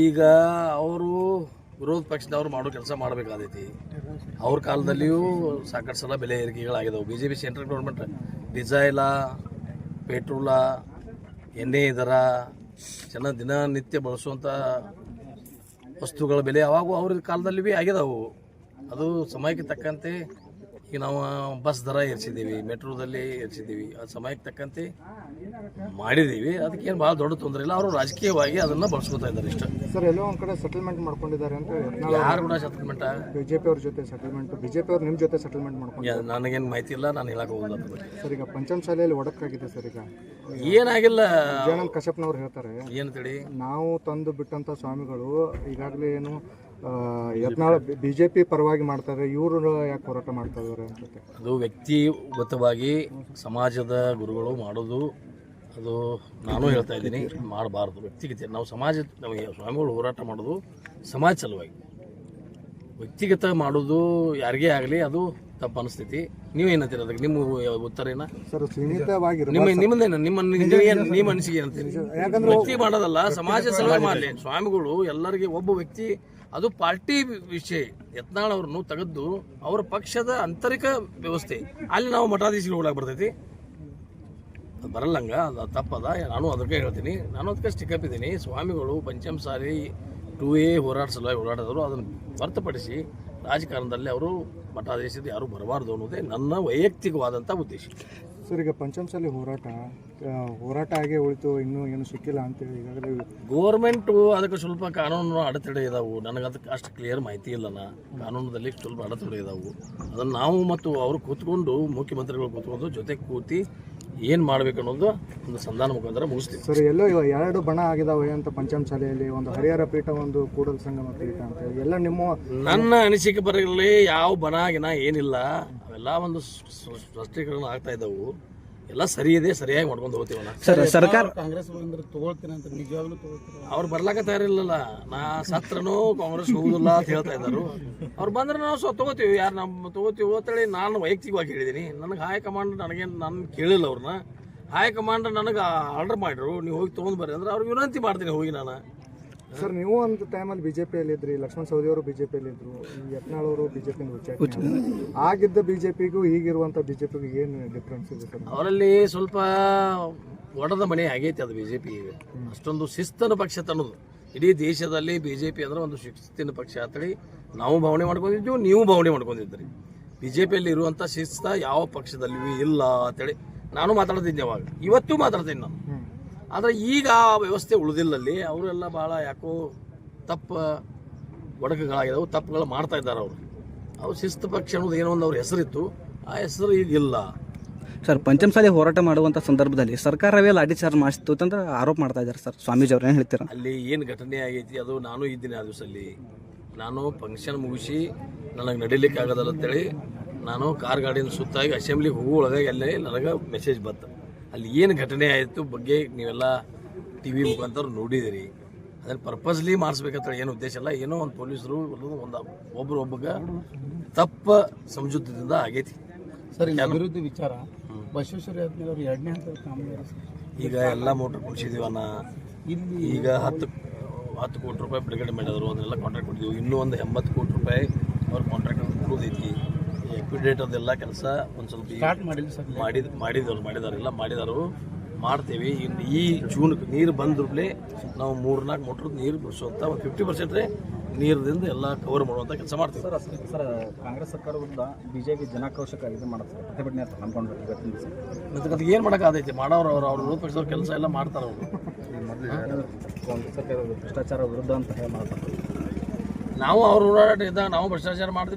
ಈಗ ಅವರು ವಿರೋಧ ಪಕ್ಷದವ್ರು ಮಾಡೋ ಕೆಲಸ ಮಾಡಬೇಕಾದೈತಿ. ಅವ್ರ ಕಾಲದಲ್ಲಿಯೂ ಸಾಕಷ್ಟು ಸಲ ಬೆಲೆ ಏರಿಕೆಗಳಾಗಿದ್ದಾವೆ B J P central government diesel, petrol, ಎಣ್ಣೆ ದರ, ಜನ ದಿನನಿತ್ಯ ಬಳಸುವಂಥ ವಸ್ತುಗಳ ಬೆಲೆ ಅವಾಗೂ ಅವ್ರ ಕಾಲದಲ್ಲಿ ಭೀ ಆಗಿದಾವು. ಅದು ಸಮಯಕ್ಕೆ ತಕ್ಕಂತೆ ಈಗ ನಾವು ಬಸ್ ದರ ಏರ್ಸಿದ್ದೀವಿ ಮೆಟ್ರೋದಲ್ಲಿ ಏರ್ಸಿದ್ದೀವಿ. ಅದು ಸಮಯಕ್ಕೆ ತಕ್ಕಂತೆ ಮಾಡಿದ್ದೀವಿ. ಅದಕ್ಕೇನು ಭಾಳ ದೊಡ್ಡ ತೊಂದರೆ ಇಲ್ಲ. ಅವರು ರಾಜಕೀಯವಾಗಿ ಅದನ್ನು ಬಳಸ್ಕೊತಾ ಇದ್ದಾರೆ ಇಷ್ಟ. ಸರ್ ಎಲ್ಲೋ ಒಂದು ಕಡೆ ಸೆಟಲ್ಮೆಂಟ್ ಮಾಡ್ಕೊಂಡಿದ್ದಾರೆ ಅಂತ ಯಾರು ಕೂಡ ಸೆಟಲ್ಮೆಂಟ್ ಬಿಜೆಪಿ ಅವ್ರ ಜೊತೆ ಸೆಟಲ್ಮೆಂಟ್ ಬಿಜೆಪಿ ಅವ್ರು ನಿಮ್ಮ ಜೊತೆ ಸೆಟಲ್ಮೆಂಟ್ ಮಾಡ್ಕೊಂಡು ನನಗೇನು ಮಾಹಿತಿ ಇಲ್ಲ. ನಾನು ಹೇಳಕ್ಕೆ ಹೋಗಲ್ಲ ಸರ್ ಈಗ ಪಂಚಮಶಾಲೆಯಲ್ಲಿ ಒಡಕಾಗಿದೆ ಸರ್ ಈಗ. ಏನಾಗಿಲ್ಲ. ಜಯನಂದ್ ಕಶ್ಯಪ್ನವ್ರು ಹೇಳ್ತಾರೆ. ಏನು ತಿಳಿ ನಾವು ತಂದು ಬಿಟ್ಟಂಥ ಸ್ವಾಮಿಗಳು ಈಗಾಗಲೇ ಏನು ಆ, ಜೆ ಬಿಜೆಪಿ ಪರವಾಗಿ ಮಾಡ್ತಾರೆ ಇವರು ಯಾಕೆ ಹೋರಾಟ ಮಾಡ್ತಾ ಇದ್ದಾರೆ ಅನ್ಸುತ್ತೆ ಅದು ವ್ಯಕ್ತಿಗತವಾಗಿ ಸಮಾಜದ ಗುರುಗಳು ಮಾಡೋದು ಅದು ನಾನು ಹೇಳ್ತಾ ಇದ್ದೀನಿ ಮಾಡಬಾರ್ದು ವ್ಯಕ್ತಿಗತ. ನಾವು ಸಮಾಜ ನಮಗೆ ಸ್ವಾಮಿಗಳು ಹೋರಾಟ ಮಾಡೋದು ಸಮಾಜ ಸಲುವಾಗಿ. ವ್ಯಕ್ತಿಗತ ಮಾಡೋದು ಯಾರಿಗೇ ಆಗಲಿ ಅದು ತಪ್ಪು ಅನಿಸ್ತೈತಿ. ನೀವು ಏನಂತೀರ ಅದಕ್ಕೆ? ನಿಮ್ಮ ಉತ್ತರ ಏನ? ಸರ್ ಸೀಮಿತವಾಗಿ ನಿಮ್ಮ ನಿಮ್ಮದೇನು ನಿಮ್ಮ ನಿಮ್ಮ ಏನ್- ನಿಮ್ಮ ಅನಿಸಿಕೆ ವ್ಯಕ್ತಿ ಮಾಡೋದಲ್ಲ ಸಮಾಜ ಸಲಹೆ ಮಾಡಲಿ. ಸ್ವಾಮಿಗಳು ಎಲ್ಲರಿಗೆ ಒಬ್ಬ ವ್ಯಕ್ತಿ ಅದು ಪಾರ್ಟಿ ವಿಷಯ ಯತ್ನಾಳ್ ಅವ್ರನ್ನು ತೆಗೆದು ಅವರ ಪಕ್ಷದ ಆಂತರಿಕ ವ್ಯವಸ್ಥೆ. ಅಲ್ಲಿ ನಾವು ಮಠಾಧೀಶಗಳು ಬರ್ತೈತಿ. ಅದು ಬರಲ್ಲಂಗ ಅದು ತಪ್ಪದ. ನಾನು ಅದಕ್ಕೆ ಹೇಳ್ತೀನಿ. ನಾನು ಅದಕ್ಕೆ ಸ್ಟಿಕಪ್ ಇದ್ದೀನಿ. ಸ್ವಾಮಿಗಳು ಪಂಚಮ ಸಾರಿ ಟೂ ಎ ಹೋರಾಟ ಸಲುವಾಗಿ ಓಡಾಡಿದವರು ಅದನ್ನು ಹೊರತುಪಡಿಸಿ ರಾಜಕಾರಣದಲ್ಲಿ ಅವರು ಮಠಾಧೀಶದ ಯಾರು ಬರಬಾರ್ದು ಅನ್ನೋದೇ ನನ್ನ ವೈಯಕ್ತಿಕವಾದಂಥ ಉದ್ದೇಶ. ಸರ್ ಈಗ ಪಂಚಮಸಲಿ ಹೋರಾಟ ಹೋರಾಟ ಆಗೇ ಉಳಿತು ಇನ್ನೂ ಏನು ಸಿಕ್ಕಿಲ್ಲ ಅಂತೇಳಿ ಈಗಾಗಲೇ ಗೋರ್ಮೆಂಟು ಅದಕ್ಕೆ ಸ್ವಲ್ಪ ಕಾನೂನು ಅಡೆತಡೆ ಇದಾವೆ. ನನಗೆ ಅದಕ್ಕೆ ಅಷ್ಟು ಕ್ಲಿಯರ್ ಮಾಹಿತಿ ಇಲ್ಲನ ಕಾನೂನದಲ್ಲಿ ಸ್ವಲ್ಪ ಅಡೆತಡೆ ಇದಾವು. ಅದನ್ನು ನಾವು ಮತ್ತು ಅವರು ಕೂತ್ಕೊಂಡು ಮುಖ್ಯಮಂತ್ರಿಗಳು ಕೂತ್ಕೊಂಡು ಜೊತೆ ಕೂತಿ ಏನು ಮಾಡ್ಬೇಕು ಅನ್ನೋದು ಒಂದು ಸಂಧಾನ ಮುಖಾಂತರ ಮುಗಿಸ್ತೀವಿ. ಸರ್ ಎಲ್ಲೋ ಇವಾಗ ಎರಡು ಬಣ ಆಗಿದಾವೆ ಅಂತ ಪಂಚಮಸಾಲೆಯಲ್ಲಿ ಒಂದು ಹರಿಹರ ಪೀಠ ಒಂದು ಕೂಡಲ ಸಂಗಮ ಪೀಠ ಅಂತ ಹೇಳಿ. ಎಲ್ಲ ನಿಮ್ಮ ನನ್ನ ಅನಿಸಿಕೆ ಬರಲಿ ಯಾವ ಬಣ ಗಿನ ಏನಿಲ್ಲ ಅವೆಲ್ಲ ಒಂದು ಸ್ಪಷ್ಟೀಕರಣ ಆಗ್ತಾ ಇದ್ದಾವು. ಎಲ್ಲ ಸರಿ ಇದೆ ಸರಿಯಾಗಿ ಮಾಡ್ಕೊಂಡು ಹೋಗ್ತೀವಿ ಸರ್ ಸರ್ಕಾರ ಕಾಂಗ್ರೆಸ್ ಬಂದ್ರೆ ತಗೊಳ್ತೀನಿ ಅಂತ ನಿಜವಾಗ್ಲೂ ಅವ್ರು ಬರ್ಲಾಕ ತಯಾರಿಲ್ಲಲ್ಲ ನಾ ಸತ್ರನು ಕಾಂಗ್ರೆಸ್ ಹೋಗುದಿಲ್ಲ ಅಂತ ಹೇಳ್ತಾ ಇದ್ದಾರೆ. ಅವ್ರು ಬಂದ್ರೆ ನಾವು ಸೊ ತಗೋತೀವಿ. ಯಾರು ನಮ್ಮ ತಗೋತೀವಿ ಅಂತೇಳಿ ನಾನು ವೈಯಕ್ತಿಕವಾಗಿ ಹೇಳಿದ್ದೀನಿ. ನನಗೆ ಹಾಯ್ ಕಮಾಂಡ್ ನನಗೇನು ನಾನು ಕೇಳಿಲ್ಲ ಅವ್ರನ್ನ. ಹಾಯ್ ಕಮಾಂಡ್ ನನಗೆ ಆರ್ಡರ್ ಮಾಡಿರು ನೀವು ಹೋಗಿ ತೊಗೊಂಡು ಬರ್ರಿ. ಅಂದ್ರೆ ಅವ್ರಿಗೆ ವಿನಂತಿ ಮಾಡ್ತೀನಿ ಹೋಗಿ ನಾನು. ಸರ್ ನೀವು ಒಂದು ಟೈಮಲ್ಲಿ ಬಿಜೆಪಿಯಲ್ಲಿ ಇದ್ರಿ ಲಕ್ಷ್ಮಣ ಸವದಿ ಅವರು ಬಿಜೆಪಿಯಲ್ಲಿ ಇದ್ರು ಯತ್ನಾಳ್ ಅವರು ಬಿಜೆಪಿ ಆಗಿದ್ದ ಬಿಜೆಪಿಗೂ ಈಗಿರುವಂತ ಬಿಜೆಪಿಗೂ ಏನು ಡಿಫ್ರೆನ್ಸ್ ಇದೆ ಸರ್? ಅವರಲ್ಲಿ ಸ್ವಲ್ಪ ಒಡದ ಮನೆ ಆಗೈತಿ ಅದು ಬಿ ಜೆ ಪಿ ಅಷ್ಟೊಂದು ಶಿಸ್ತನ ಪಕ್ಷ ತನ್ನದು. ಇಡೀ ದೇಶದಲ್ಲಿ ಬಿ ಜೆ ಪಿ ಅಂದ್ರೆ ಒಂದು ಶಿಸ್ತಿನ ಪಕ್ಷ ಅಂತೇಳಿ ನಾವು ಭಾವನೆ ಮಾಡ್ಕೊಂಡಿದ್ದೀವಿ ನೀವು ಭಾವನೆ ಮಾಡ್ಕೊಂಡಿದ್ರಿ ಬಿ ಜೆ ಪಿಯಲ್ಲಿ ಇರುವಂಥ ಶಿಸ್ತ ಯಾವ ಪಕ್ಷದಲ್ಲಿ ಇಲ್ಲ ಅಂತೇಳಿ ನಾನು ಮಾತಾಡ್ತಿದ್ದೆ ಅವಾಗ ಇವತ್ತೂ ಮಾತಾಡ್ತೀನಿ ನಾನು. ಆದರೆ ಈಗ ಆ ವ್ಯವಸ್ಥೆ ಉಳಿದಿಲ್ಲಲ್ಲಿ ಅವರೆಲ್ಲ ಭಾಳ ಯಾಕೋ ತಪ್ಪು ಒಡಕುಗಳಾಗಿದ್ದಾವೆ ತಪ್ಪುಗಳು ಮಾಡ್ತಾ ಇದ್ದಾರೆ ಅವರು. ಅವ್ರು ಶಿಸ್ತು ಪಕ್ಷ ಅನ್ನೋದು ಏನೋ ಒಂದು ಅವ್ರ ಹೆಸರಿತ್ತು. ಆ ಹೆಸರು ಈಗ ಇಲ್ಲ ಸರ್ ಪಂಚಮಸಾಲಿ ಹೋರಾಟ ಮಾಡುವಂಥ ಸಂದರ್ಭದಲ್ಲಿ ಸರ್ಕಾರವೇ ಲಾಠಿ ಚಾರ್ಜ್ ಮಾಡಿಸ್ತು ಅಂತ ಆರೋಪ ಮಾಡ್ತಾ ಇದ್ದಾರೆ ಸರ್. ಸ್ವಾಮೀಜಿ ಅವ್ರು ಏನು ಹೇಳ್ತೀರಾ? ಅಲ್ಲಿ ಏನು ಘಟನೆ ಆಗೈತಿ ಅದು ನಾನು ಇದ್ದೀನಿ ಆ ದಿವಸಲ್ಲಿ ನಾನು ಫಂಕ್ಷನ್ ಮುಗಿಸಿ ನನಗೆ ನಡಿಲಿಕ್ಕೆ ಆಗೋದಲ್ಲ ಅಂತೇಳಿ ನಾನು ಕಾರ್ ಗಾಡಿನ ಸುತ್ತಾಗಿ ಅಸೆಂಬ್ಲಿಗೆ ಹೋಗುವಾಗ ಅಲ್ಲೇ ನನಗೆ ಮೆಸೇಜ್ ಬಂತು. ಅಲ್ಲಿ ಏನು ಘಟನೆ ಆಯಿತು ಬಗ್ಗೆ ನೀವೆಲ್ಲ ಟಿ ವಿ ಮುಖಾಂತರ ನೋಡಿದಿರಿ. ಅದನ್ನು ಪರ್ಪಸ್ಲಿ ಮಾಡಿಸ್ಬೇಕಂತ ಏನು ಉದ್ದೇಶ ಇಲ್ಲ. ಏನೋ ಒಂದು ಪೊಲೀಸರು ಒಂದು ಒಬ್ಬರು ಒಬ್ಬಗ ತಪ್ಪ ಸಂಜುತದಿಂದ ಆಗೈತಿ. ಸರ್ ಅಭಿವೃದ್ಧಿ ವಿಚಾರ. ಬಸವೇಶ್ವರ ಅವರು ಎರಡನೇ ಹಂತದ ಕಾಮಗಾರಿ ಸರ್. ಈಗ ಎಲ್ಲ ಮೋಟ್ರ್ ಕೊಡಿಸಿದೀವನ್ನ ಇಲ್ಲಿ ಈಗ ಹತ್ತು ಹತ್ತು ಕೋಟಿ ರೂಪಾಯಿ ಬಿಡುಗಡೆ ಮಾಡಿದ್ರು. ಅದನ್ನೆಲ್ಲ ಕಾಂಟ್ರಾಕ್ಟ್ ಕೊಟ್ಟಿದ್ದೀವಿ ಇನ್ನೂ ಒಂದು ಎಂಬತ್ತು ಕೋಟಿ ರೂಪಾಯಿ ಅವ್ರ ಕಾಂಟ್ರಾಕ್ಟ್ ಉಳಿದೈತಿ. ಎಕ್ವಿಡೇಟ್ ಅದೆಲ್ಲ ಕೆಲಸ ಒಂದು ಸ್ವಲ್ಪ ಮಾಡಿದ ಮಾಡಿದವ್ರು ಮಾಡಿದಾರೆಲ್ಲ ಮಾಡಿದಾರು. ಮಾಡ್ತೀವಿ. ಇನ್ನು ಈ ಜೂನ್ಗೆ ನೀರು ಬಂದ್ರೂಪ್ಲೆ ನಾವು ಮೂರು ನಾಲ್ಕು ಮೋಟ್ರ್ ನೀರು ಬಿಡಿಸುವಂಥ ಒಂದು ಫಿಫ್ಟಿ ಪರ್ಸೆಂಟ್ ನೀರದಿಂದ ಎಲ್ಲ ಕವರ್ ಮಾಡುವಂಥ ಕೆಲಸ ಮಾಡ್ತೀವಿ. ಸರ್ ಸರ್ ಕಾಂಗ್ರೆಸ್ ಸರ್ಕಾರದಿಂದ ಬಿ ಜೆ ಪಿ ಜನಾಕ್ರೋಶಕ್ಕೆ ಇದು ಮಾಡ್ತಾರೆ. ಪ್ರತಿಭಟನೆ ಅಂತ ಹಮ್ಮಿಕೊಂಡು ಇವತ್ತಿನ ದಿವಸ. ಮತ್ತೆ ಅದಕ್ಕೆ ಏನು ಮಾಡೋಕ್ಕಾಗೈತಿ? ಮಾಡೋರು ಅವ್ರು ರೂಪಿಸೋರು ವಿರೋಧ ಪಕ್ಷದವ್ರ ಕೆಲಸ ಎಲ್ಲ ಮಾಡ್ತಾರೆ ಅವರು. ಕಾಂಗ್ರೆಸ್ ಸರ್ಕಾರ ಭ್ರಷ್ಟಾಚಾರ ವಿರುದ್ಧ ಅಂತ ಹೇಳಿ ಮಾಡ್ತಾರೆ ನಾವು ಅವ್ರ ಹೋರಾಟ ಇದ್ದಾಗ ನಾವು ಭ್ರಷ್ಟಾಚಾರ ಮಾಡ್ತೀವಿ.